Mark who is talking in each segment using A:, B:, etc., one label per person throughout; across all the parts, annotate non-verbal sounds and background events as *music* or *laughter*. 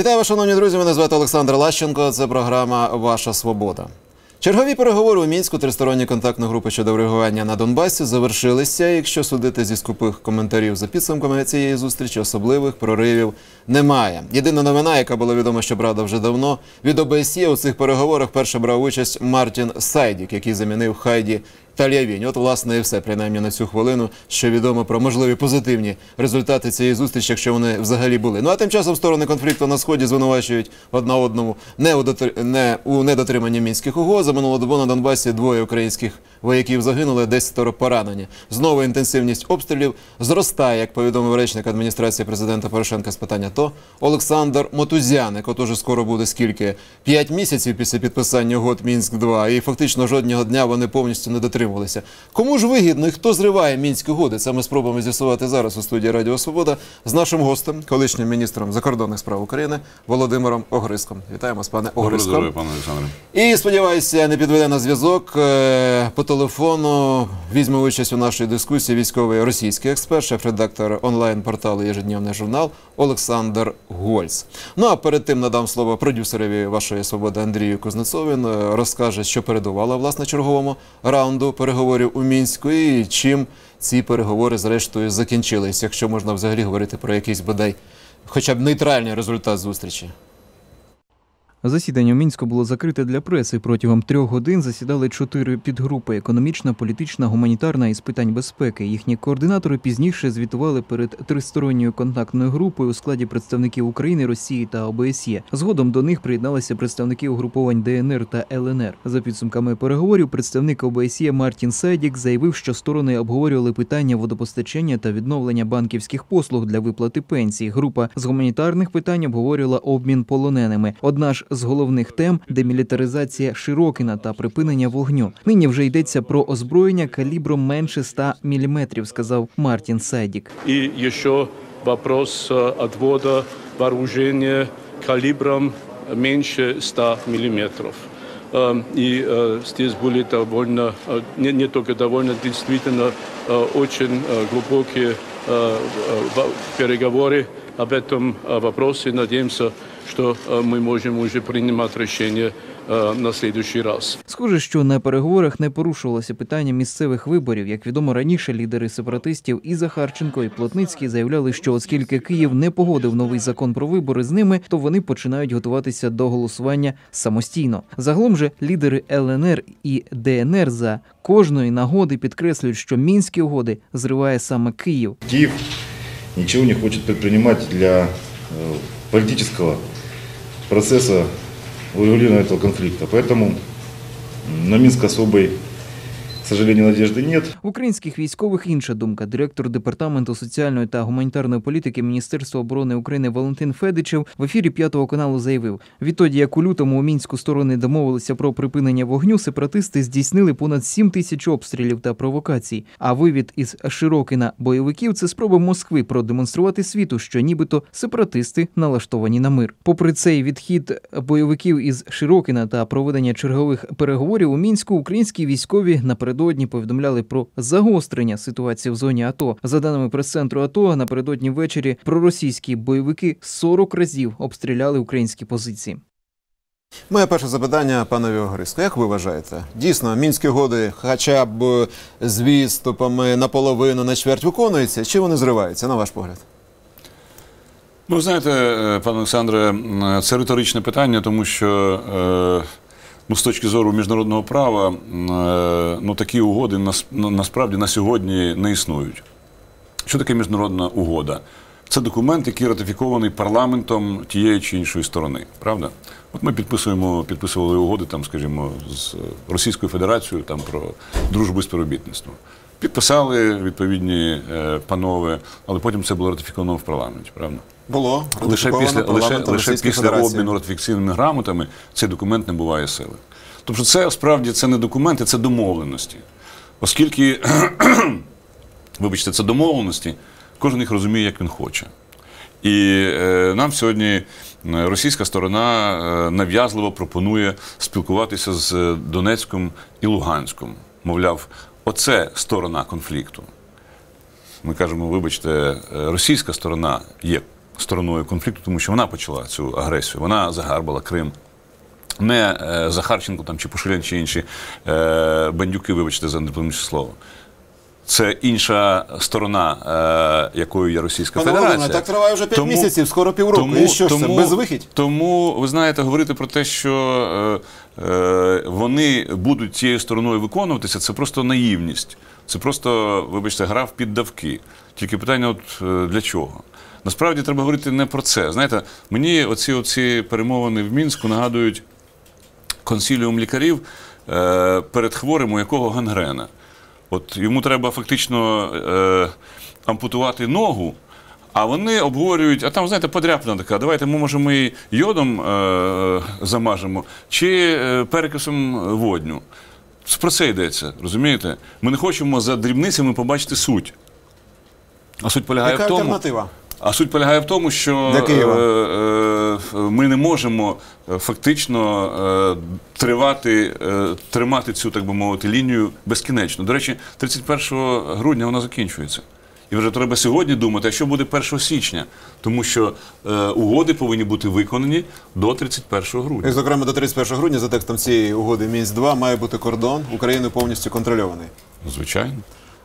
A: Вітаю вас, шановні друзі. Мене звати Олександр Лащенко. Це програма Ваша Свобода. Чергові переговори у мінську тристоронньої контактної групи щодо врегулювання на Донбасі завершилися. Якщо судити зі скупих коментарів за підсумками цієї зустрічі, особливих проривів немає. Єдина новина, яка була відома, що правда вже давно, від ОБСЄ у цих переговорах перше брав участь Мартін Сайдік, який замінив Хайді Тальявінь. От, власне, і все, принаймні на цю хвилину, що відомо про можливі позитивні результати цієї зустрічі, якщо вони взагалі були. Ну а тим часом сторони конфлікту на сході звинувачують одна одному не у, дотр... не у недотриманні мінських угод. За минулу добу на Донбасі двоє українських вояків загинули, десятеро поранені. Знову інтенсивність обстрілів зростає, як повідомив речник адміністрації президента Порошенка з питання то Олександр Мотузяник. От уже скоро буде скільки п'ять місяців після підписання угод Мінськ 2 і фактично жодного дня вони повністю не дотримувалися. Кому ж вигідно і хто зриває мінські угоди? Це ми спробуємо з'ясувати зараз у студії Радіо Свобода з нашим гостем, колишнім міністром закордонних справ України Володимиром Огриском. Вітаємо з пане
B: Доброго
A: Огриском.
B: здоров'я, пане Олександре.
A: І сподіваюся, не підведе на зв'язок е, по телефону. Візьме участь у нашій дискусії військовий російський експерт, шеф-редактор онлайн-порталу «Єжедневний журнал Олександр Гольц. Ну а перед тим надам слово продюсерові вашої свободи Андрію Кузнецову. Е, розкаже, що передувало власне черговому раунду переговорів у мінську і чим ці переговори зрештою закінчились, якщо можна взагалі говорити про якийсь бодай, хоча б нейтральний результат зустрічі.
C: Засідання в мінську було закрите для преси. Протягом трьох годин засідали чотири підгрупи: економічна, політична, гуманітарна і з питань безпеки. Їхні координатори пізніше звітували перед тристоронньою контактною групою у складі представників України, Росії та ОБСЄ. Згодом до них приєдналися представники угруповань ДНР та ЛНР. За підсумками переговорів, представник ОБСЄ Мартін Сайдік заявив, що сторони обговорювали питання водопостачання та відновлення банківських послуг для виплати пенсій. Група з гуманітарних питань обговорювала обмін полоненими. Одна ж з головних тем демілітаризація Широкіна та припинення вогню. Нині вже йдеться про озброєння калібром менше 100 мм, сказав Мартін Сайдік.
D: И еще вопрос э, отвода вооружения калибром меньше 100 миллиметров. Эм, И э, здесь были довольно, э, не, не только довольно, действительно э, очень э, глубокие э, э, во- переговоры об этом э, вопросе. Надеемся, что э, мы можем уже принимать решение э, на следующий раз.
C: Схоже, що на переговорах не порушувалося питання місцевих виборів. Як відомо раніше, лідери сепаратистів і Захарченко, і Плотницький заявляли, що оскільки Київ не погодив новий закон про вибори з ними, то вони починають готуватися до голосування самостійно. Загалом же лідери ЛНР і ДНР за кожної нагоди підкреслюють, що мінські угоди зриває саме Київ.
E: Киев ничего не хочет предпринимать для э, политического процесса урегулирования этого конфликта. Поэтому на Минск особой, к сожалению, надежды нет.
C: В українських військових інша думка. Директор департаменту соціальної та гуманітарної політики Міністерства оборони України Валентин Федичев в ефірі п'ятого каналу заявив: відтоді, як у лютому у мінську сторони домовилися про припинення вогню, сепаратисти здійснили понад 7 тисяч обстрілів та провокацій. А вивід із Широкина бойовиків це спроба Москви продемонструвати світу, що нібито сепаратисти налаштовані на мир. Попри цей відхід бойовиків із Широкина та проведення чергових переговорів у мінську, українські військові напередодні повідомляли про загострення ситуації в зоні АТО. За даними прес-центру АТО, напередодні ввечері проросійські бойовики 40 разів обстріляли українські позиції.
A: Моє перше запитання панові Огриско. Як ви вважаєте? Дійсно, мінські угоди хоча б е, з відступами наполовину, на чверть виконуються, чи вони зриваються, на ваш погляд?
B: Ну, знаєте, е, пане Олександре, це риторичне питання, тому що е, ну, з точки зору міжнародного права е, ну, такі угоди нас- насправді на сьогодні не існують. Що таке міжнародна угода? Це документ, який ратифікований парламентом тієї чи іншої сторони. Правда? От ми підписуємо, підписували угоди, там, скажімо, з Російською Федерацією там, про дружбу і співробітництво. Підписали відповідні е, панове, але потім це було ратифіковано в парламенті, правда?
A: Було
B: Лише після, лише, лише після
A: Федерації.
B: обміну ратифікаційними грамотами цей документ не буває сили. Тобто, це справді це не документи, це домовленості. Оскільки, *clears throat* вибачте, це домовленості, кожен їх розуміє, як він хоче. І е, нам сьогодні е, російська сторона е, нав'язливо пропонує спілкуватися з Донецьком і Луганськом. Мовляв, оце сторона конфлікту. Ми кажемо, вибачте, е, російська сторона є стороною конфлікту, тому що вона почала цю агресію. Вона загарбала Крим. Не е, Захарченко там, чи Пушилян, чи інші е, бандюки, вибачте за дипломатичне слово. Це інша сторона, е, якою є Російська
A: Пане
B: Федерація.
A: Володимире, так триває вже 5 місяців, скоро півроку. І що ж це, безвихідь?
B: Тому, ви знаєте, говорити про те, що е, е, вони будуть цією стороною виконуватися, це просто наївність. Це просто, вибачте, гра в піддавки. Тільки питання, от е, для чого? Насправді треба говорити не про це. Знаєте, мені оці, оці перемовини в Мінську нагадують консіліум лікарів е, перед хворим, у якого гангрена. От йому треба фактично е, ампутувати ногу, а вони обговорюють, а там, знаєте, подряпина така, давайте ми, може, ми її йодом е, замажемо чи е, перекисом водню. Про це йдеться, розумієте? Ми не хочемо за дрібницями побачити суть. А суть полягає
A: Яка
B: в тому.
A: альтернатива?
B: А суть полягає в тому, що
A: Для Києва.
B: е, е, ми не можемо е, фактично е, тривати, е, тримати цю, так би мовити, лінію безкінечно. До речі, 31 грудня вона закінчується. І вже треба сьогодні думати, а що буде 1 січня, тому що е, угоди повинні бути виконані до 31
A: І,
B: грудня.
A: зокрема, до 31 грудня за текстом цієї угоди Мінськ-2 має бути кордон України повністю контрольований.
B: Звичайно.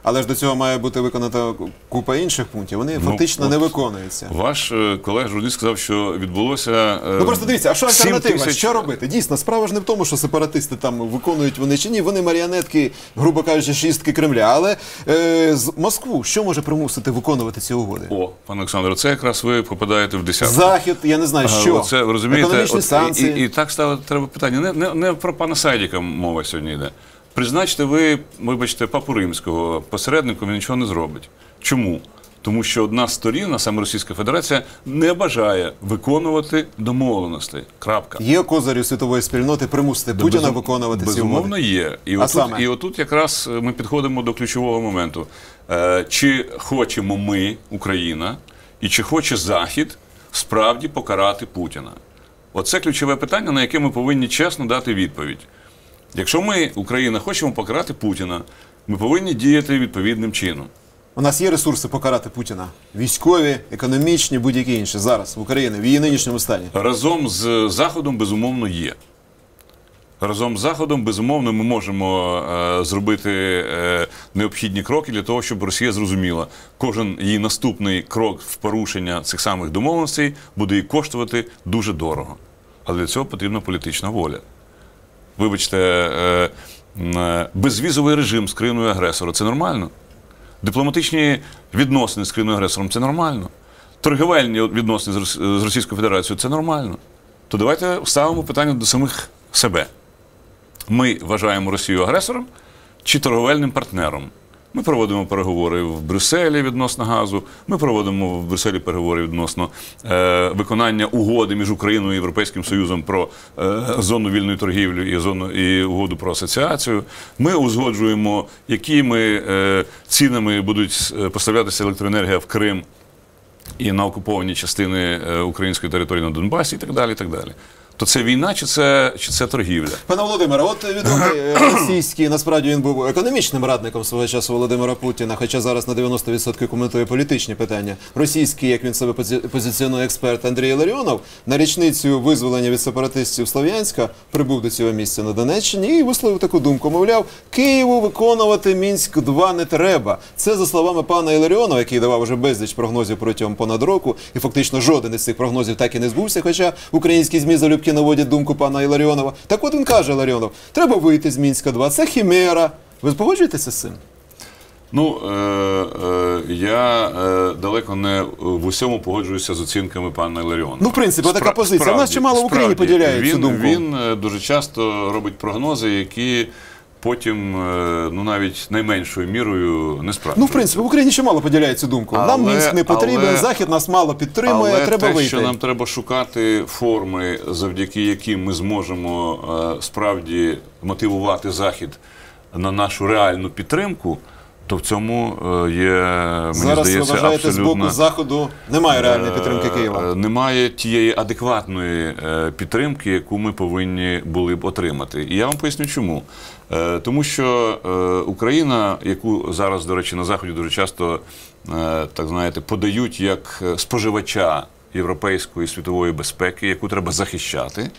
A: Але ж до цього має бути виконана купа інших пунктів. Вони
B: Ну,
A: фактично
B: от.
A: не виконуються.
B: Ваш е, колега журналіст сказав, що відбулося. е,
A: Ну просто дивіться, а що
B: 7
A: альтернатива?
B: тисяч-
A: Що робити? Дійсно, справа ж не в тому, що сепаратисти там виконують вони чи ні. Вони маріонетки, грубо кажучи, шістки Кремля. Але е, з Москву що може примусити виконувати ці угоди?
B: О, пане Олександре, це якраз ви попадаєте в десятку.
A: Захід, я не знаю, що
B: ви розумієте, от,
A: санкції.
B: І, і, і так ставити треба питання. Не, не, не про пана Сайдіка мова сьогодні йде. Призначте ви, вибачте, папу римського посередником він нічого не зробить. Чому? Тому що одна з сторін, а саме Російська Федерація, не бажає виконувати домовленостей. Крапка.
A: Є козирі світової спільноти примусити Путіна
B: Безум-
A: виконувати ці
B: Безумовно,
A: угоди.
B: є. І
A: А
B: отут,
A: саме?
B: і отут якраз е, ми підходимо до ключового моменту. Е, чи хочемо ми, Україна, і чи хоче Захід справді покарати Путіна? Оце ключове питання, на яке ми повинні чесно дати відповідь. Якщо ми, Україна, хочемо покарати Путіна, ми повинні діяти відповідним чином.
A: У нас є ресурси покарати Путіна. Військові, економічні, будь-які інші. Зараз в Україні, в її нинішньому стані.
B: Разом з Заходом, безумовно, є. Разом з Заходом, безумовно, ми можемо е, зробити е, необхідні кроки для того, щоб Росія зрозуміла, кожен її наступний крок в порушення цих самих домовленостей буде їй коштувати дуже дорого. Але для цього потрібна політична воля. Вибачте, е, безвізовий режим з країною агресора це нормально. Дипломатичні відносини з країною агресором це нормально. Торгівельні відносини з Російською Федерацією це нормально. То давайте ставимо питання до самих себе. Ми вважаємо Росію агресором чи торговельним партнером. Ми проводимо переговори в Брюсселі відносно газу. Ми проводимо в Брюсселі переговори відносно е, виконання угоди між Україною і Європейським Союзом про е, зону вільної торгівлі і зону і угоду про асоціацію. Ми узгоджуємо, якими е, цінами будуть е, поставлятися електроенергія в Крим і на окуповані частини е, української території на Донбасі, і так далі. І так далі. То це війна чи це, чи це торгівля?
A: Пане Володимире, от відомий е, *coughs* російський, насправді він був економічним радником свого часу Володимира Путіна, хоча зараз на 90% коментує політичні питання. Російський, як він себе пози- позиціонує експерт Андрій Ларіонов, на річницю визволення від сепаратистів Слов'янська прибув до цього місця на Донеччині і висловив таку думку. Мовляв, Києву виконувати Мінськ 2 не треба. Це за словами пана Іларіонова, який давав уже безліч прогнозів протягом понад року, і фактично жоден із цих прогнозів так і не збувся. Хоча українські змі залюбки наводять думку пана Іларіонова. Так от він каже, Іларіонов, треба вийти з Мінська 2 Це хімера. Ви погоджуєтеся з цим?
B: Ну е, е, я е, далеко не в усьому погоджуюся з оцінками пана Ларіона.
A: Ну, в принципі, така позиція. У нас чимало в Україні поділяють цю думку.
B: Він е, дуже часто робить прогнози, які потім, е, ну навіть найменшою мірою не справді.
A: Ну, в принципі, в Україні ще мало цю думку. Нам
B: Але-
A: Мінськ не потрібен,
B: але-
A: Захід нас мало підтримує,
B: Але
A: треба
B: те,
A: вийти.
B: що нам треба шукати форми, завдяки яким ми зможемо е, справді мотивувати Захід на нашу реальну підтримку, то в цьому е, є, мені
A: Зараз ви
B: здається,
A: вважаєте, з боку Заходу немає реальної підтримки
B: Е,
A: Києва.
B: е, Немає тієї адекватної підтримки, яку ми повинні були б отримати. І я вам поясню, чому. Тому що Україна, яку зараз, до речі, на Заході дуже часто, так знаєте, подають як споживача європейської світової безпеки, яку треба захищати,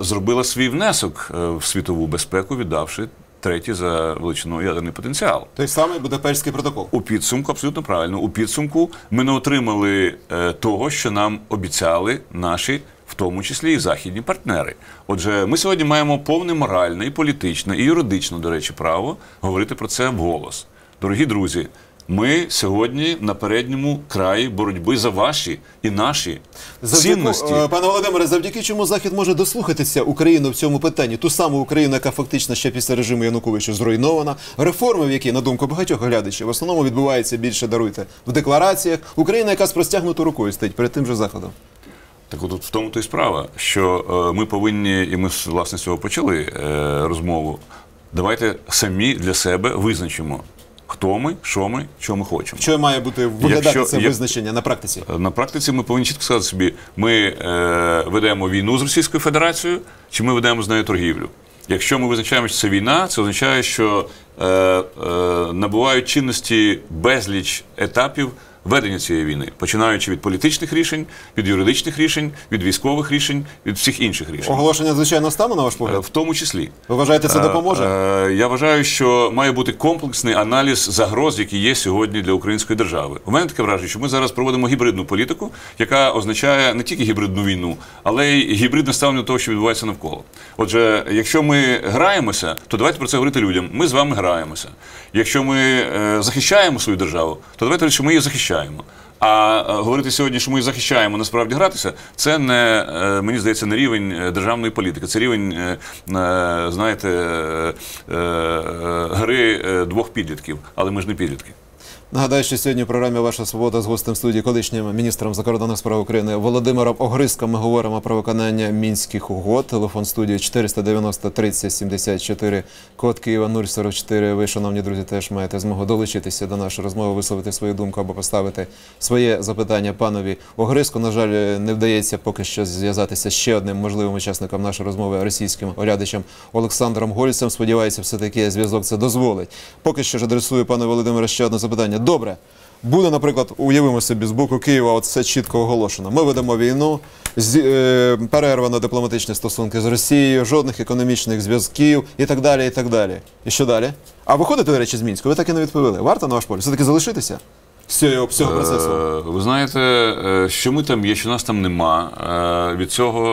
B: зробила свій внесок в світову безпеку, віддавши третій за величиною ядерний потенціал.
A: Той самий Будапештський протокол.
B: У підсумку, абсолютно правильно, у підсумку ми не отримали е, того, що нам обіцяли наші, в тому числі і західні партнери. Отже, ми сьогодні маємо повне моральне, і політичне, і юридичне, до речі, право говорити про це вголос. Дорогі друзі, ми сьогодні на передньому краї боротьби за ваші і наші цінності.
A: е, Пане Володимире, завдяки чому Захід може дослухатися Україну в цьому питанні, ту саму Україну, яка фактично ще після режиму Януковича зруйнована, реформи, в які, на думку багатьох глядачів, в основному відбуваються більше даруйте в деклараціях. Україна, яка з простягнутою рукою стоїть перед тим же заходом.
B: Так от в тому то й справа, що е, ми повинні, і ми власне з цього почали е, розмову. Давайте самі для себе визначимо, хто ми, що ми, що ми хочемо.
A: Що має бути виглядати
B: Якщо-
A: це
B: як-
A: визначення на практиці?
B: На практиці ми повинні чітко сказати собі, ми е, ведемо війну з Російською Федерацією, чи ми ведемо з нею торгівлю. Якщо ми визначаємо, що це війна, це означає, що е, е, набувають чинності безліч етапів ведення цієї війни, починаючи від політичних рішень, від юридичних рішень, від військових рішень, від всіх інших рішень,
A: Оголошення звичайно стану, на ваш
B: Е,
A: погляд?
B: в тому числі.
A: Ви вважаєте, це
B: Е,
A: допоможе?
B: е, Я вважаю, що має бути комплексний аналіз загроз, які є сьогодні для української держави. У мене таке враження, що ми зараз проводимо гібридну політику, яка означає не тільки гібридну війну, але й гібридне ставлення до того, що відбувається навколо. Отже, якщо ми граємося, то давайте про це говорити людям. Ми з вами граємося. Якщо ми е, захищаємо свою державу, то давайте що ми її захищаємо. А е, говорити сьогодні, що ми захищаємо, насправді гратися, це не е, мені здається не рівень е, державної політики. Це рівень, знаєте, гри двох підлітків, але ми ж не підлітки.
A: Нагадаю, що сьогодні в програмі Ваша свобода з гостем студії колишнім міністром закордонних справ України Володимиром Огриском ми говоримо про виконання мінських угод. Телефон студії 490 30 74, код Києва 044. Ви, шановні друзі, теж маєте змогу долучитися до нашої розмови, висловити свою думку або поставити своє запитання панові Огриску. На жаль, не вдається поки що зв'язатися з ще одним можливим учасником нашої розмови російським оглядачем Олександром Гольцем. Сподіваюся, все таки зв'язок це дозволить. Поки що ж адресую пану Володимиру ще одне запитання. Добре. Буде, наприклад, уявимо собі з боку Києва, от все чітко оголошено. Ми ведемо війну, е, перервано дипломатичні стосунки з Росією, жодних економічних зв'язків і так далі. І так далі. І що далі? А виходите, до речі, з Мінську? Ви так і не відповіли. Варто на ваш погляд? Все-таки залишитися цього, процесу?
B: Е, Ви знаєте, е, що ми там є, що нас там нема. Е, Від цього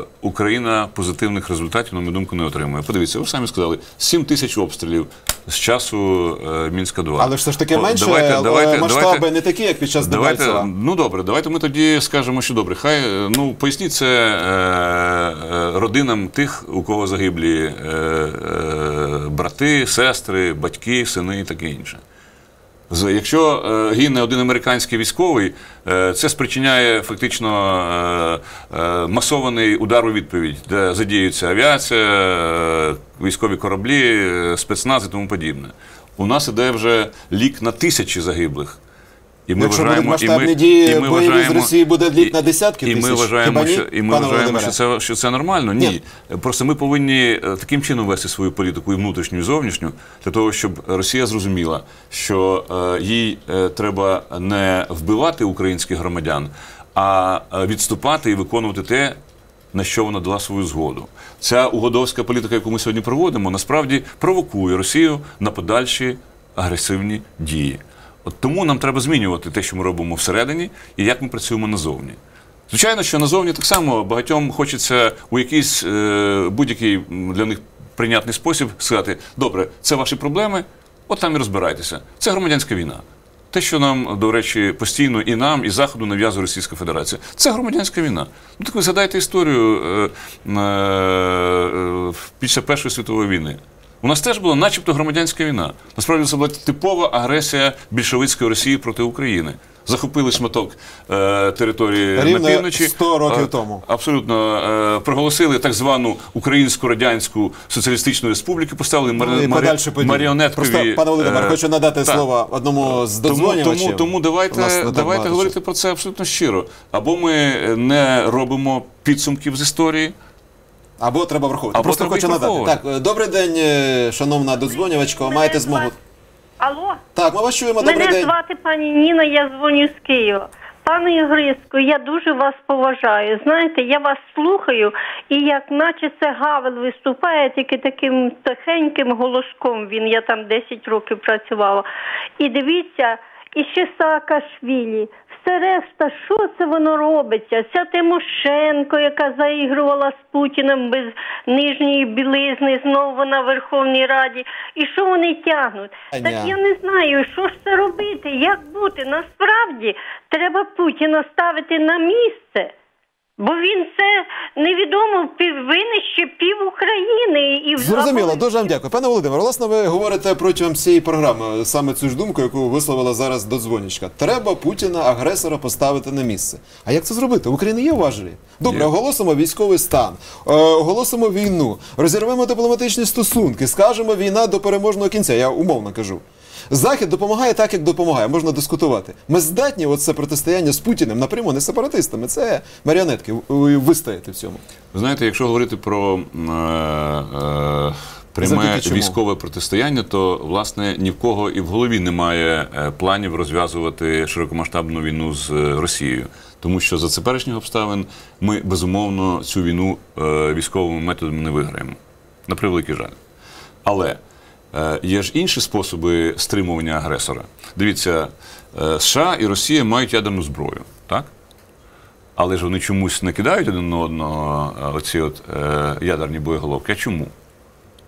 B: е, Україна позитивних результатів, на мою думку, не отримує. Подивіться, ви самі сказали, 7 тисяч обстрілів з часу Мінська 2
A: Але ж все ж таки менше,
B: давайте- давайте-
A: масштаби
B: давайте-
A: не такі, як під час Дебальцева.
B: ну добре, давайте ми тоді скажемо, що добре. Хай ну поясніть це родинам тих, у кого загиблі брати, сестри, батьки, сини і таке інше. Якщо е, гине один американський військовий, е, це спричиняє фактично е, масований удар у відповідь, де задіюється авіація, військові кораблі, е, спецназ і тому подібне. У нас іде вже лік на тисячі загиблих. І ми
A: Якщо
B: вважаємо, і ми,
A: дії,
B: і ми
A: бойові з Росії буде лік на десятки
B: і ми
A: тисяч.
B: вважаємо,
A: Хіба ні,
B: що, і ми
A: пане
B: вважаємо,
A: Володимире?
B: що це, що це нормально. Ні.
A: Ні.
B: Просто ми повинні е, таким чином вести свою політику і внутрішню, і зовнішню, для того, щоб Росія зрозуміла, що е, їй е, треба не вбивати українських громадян, а е, відступати і виконувати те. На що вона дала свою згоду. Ця угодовська політика, яку ми сьогодні проводимо, насправді провокує Росію на подальші агресивні дії. От тому нам треба змінювати те, що ми робимо всередині, і як ми працюємо назовні. Звичайно, що назовні так само багатьом хочеться у якийсь е, будь-який для них прийнятний спосіб сказати: добре, це ваші проблеми, от там і розбирайтеся. Це громадянська війна. Те, що нам, до речі, постійно і нам, і Заходу нав'язує Російська Федерація, це громадянська війна. Ну так ви згадайте історію е, е, е, після Першої світової війни. У нас теж була начебто громадянська війна. Насправді це була типова агресія більшовицької Росії проти України. Захопили шматок е, території
A: Рівно
B: на півночі
A: 100 років
B: Е,
A: тому.
B: Абсолютно е, проголосили так звану Українську Радянську Соціалістичну Республіку, поставили
A: Ну,
B: марі... маріонеткові.
A: Просто, пане Володимир,
B: е,
A: хочу надати
B: так.
A: слово одному з додзвонювачів.
B: тому, тому давайте, давайте
A: багато
B: говорити про це абсолютно щиро. Або ми не робимо підсумків з історії,
A: Або треба враховувати.
B: Або
A: Просто
B: треба
A: хочу
B: їх
A: надати. Так, е, добрий день, е, шановна додзвонювачка. Маєте змогу.
F: Алло,
A: Так, ми вас чуємо. Добрий
F: мене
A: день.
F: звати пані Ніна, я дзвоню з Києва. Пане Гриско, я дуже вас поважаю. Знаєте, я вас слухаю, і як наче це Гавел виступає, тільки таким тихеньким голоском він, я там 10 років працювала. І дивіться, і ще Саакашвілі, все решта, що це воно робиться? Ця Тимошенко, яка заігрувала з Путіним без нижньої білизни, знову на Верховній Раді. І що вони тягнуть?
A: Аня.
F: Так я не знаю, що ж це робити, як бути. Насправді треба Путіна ставити на місце. Бо він це невідомо пів винищив пів України і
A: Зрозуміло, дуже вам дякую. Пане Володимире, власне, ви говорите протягом цієї програми саме цю ж думку, яку висловила зараз додзвонічка. Треба Путіна агресора поставити на місце. А як це зробити? В Україні є важелі. Добре,
B: Є.
A: оголосимо військовий стан, е, оголосимо війну, розірвемо дипломатичні стосунки, скажемо війна до переможного кінця. Я умовно кажу. Захід допомагає так, як допомагає. Можна дискутувати. Ми здатні оце протистояння з Путіним напряму не сепаратистами. Це маріонетки. Ви вистоїте в цьому.
B: Ви знаєте, якщо говорити про е, е, пряме військове протистояння, то власне ні в кого і в голові немає е, планів розв'язувати широкомасштабну війну з е, Росією. Тому що за теперішніх обставин ми безумовно цю війну е, військовими методами не виграємо. На превеликий жаль. Але є ж інші способи стримування агресора. Дивіться, е, США і Росія мають ядерну зброю, так? Але ж вони чомусь не кидають один на одного е, оці от е, ядерні боєголовки. А чому?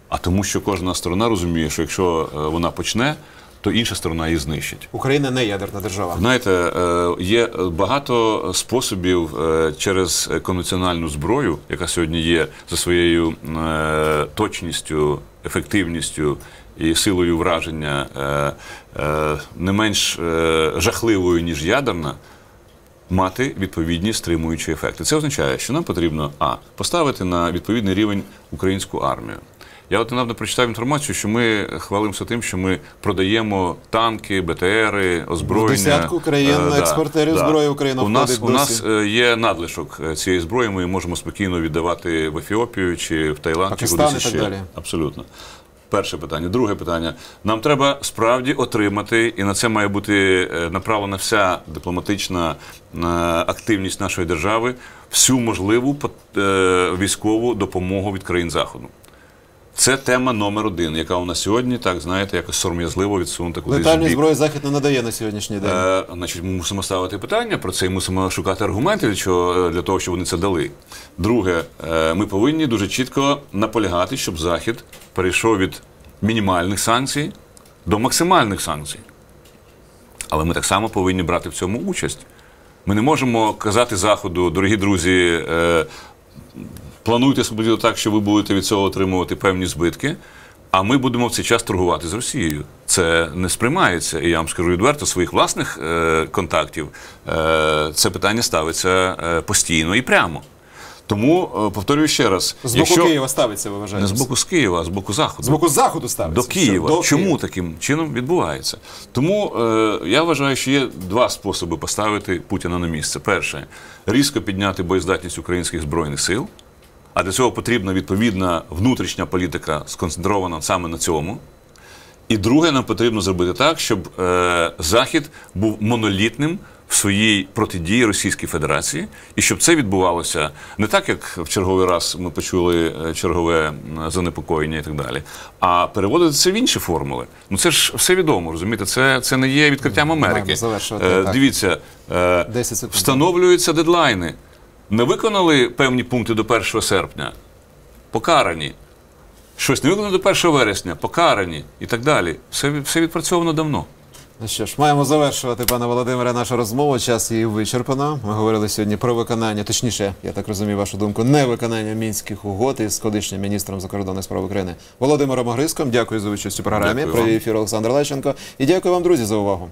B: А тому, що кожна сторона розуміє, що якщо е, вона почне, то інша сторона її знищить.
A: Україна не ядерна держава.
B: Знаєте, е, є багато способів е, через конвенціональну зброю, яка сьогодні є за своєю е, точністю, ефективністю і силою враження е, е, не менш е, жахливою, ніж ядерна, мати відповідні стримуючі ефекти. Це означає, що нам потрібно а поставити на відповідний рівень українську армію. Я от недавно прочитав інформацію, що ми хвалимося тим, що ми продаємо танки, БТРи, озброєння.
A: В десятку країн
B: Е,
A: експортерів зброї Україна
B: у нас,
A: входить
B: у нас е, є надлишок е, цієї зброї. Ми можемо спокійно віддавати в Ефіопію чи в Таїланд,
A: Пакистан
B: чи кудись
A: і так далі.
B: Абсолютно. Перше питання. Друге питання. Нам треба справді отримати, і на це має бути е, направлена вся дипломатична е, активність нашої держави, всю можливу е, військову допомогу від країн Заходу. Це тема номер один, яка у нас сьогодні, так знаєте, якось сором'язливо відсунута кудись. в
A: зброї захід не надає на сьогоднішній день.
B: Е, значить, ми мусимо ставити питання про це і мусимо шукати аргументи для, чого, для того, щоб вони це дали. Друге, е, ми повинні дуже чітко наполягати, щоб Захід перейшов від мінімальних санкцій до максимальних санкцій. Але ми так само повинні брати в цьому участь. Ми не можемо казати Заходу, дорогі друзі, е, плануйте собі так, що ви будете від цього отримувати певні збитки. А ми будемо в цей час торгувати з Росією. Це не сприймається. І я вам скажу відверто, своїх власних е, контактів е, це питання ставиться е, постійно і прямо. Тому е, повторюю ще раз:
A: З боку Києва ставиться, ви вважаєте?
B: не з боку з Києва, а з боку Заходу.
A: З боку заходу ставиться.
B: До Києва.
A: До
B: Чому
A: Києва.
B: таким чином відбувається? Тому е, я вважаю, що є два способи поставити Путіна на місце. Перше різко підняти боєздатність українських збройних сил. А для цього потрібна відповідна внутрішня політика, сконцентрована саме на цьому. І друге, нам потрібно зробити так, щоб е, Захід був монолітним в своїй протидії Російській Федерації, і щоб це відбувалося не так, як в черговий раз ми почули е, чергове занепокоєння і так далі, а переводити це в інші формули. Ну це ж все відомо, розумієте? Це, це не є відкриттям Америки.
A: Маємо завершувати,
B: Е,
A: так.
B: дивіться, е,
A: 10 секунд.
B: встановлюються дедлайни. Не виконали певні пункти до 1 серпня, покарані. Щось не виконано до 1 вересня, покарані і так далі. Все, все відпрацьовано давно.
A: Ну що ж, маємо завершувати, пане Володимире, нашу розмову. Час її вичерпано. Ми говорили сьогодні про виконання, точніше, я так розумію вашу думку, не виконання мінських угод із колишнім міністром закордонних справ України Володимиром Огриском. Дякую за участь у програмі.
B: Дякую
A: Провів ефір Олександр Лещенко. І дякую вам, друзі, за увагу.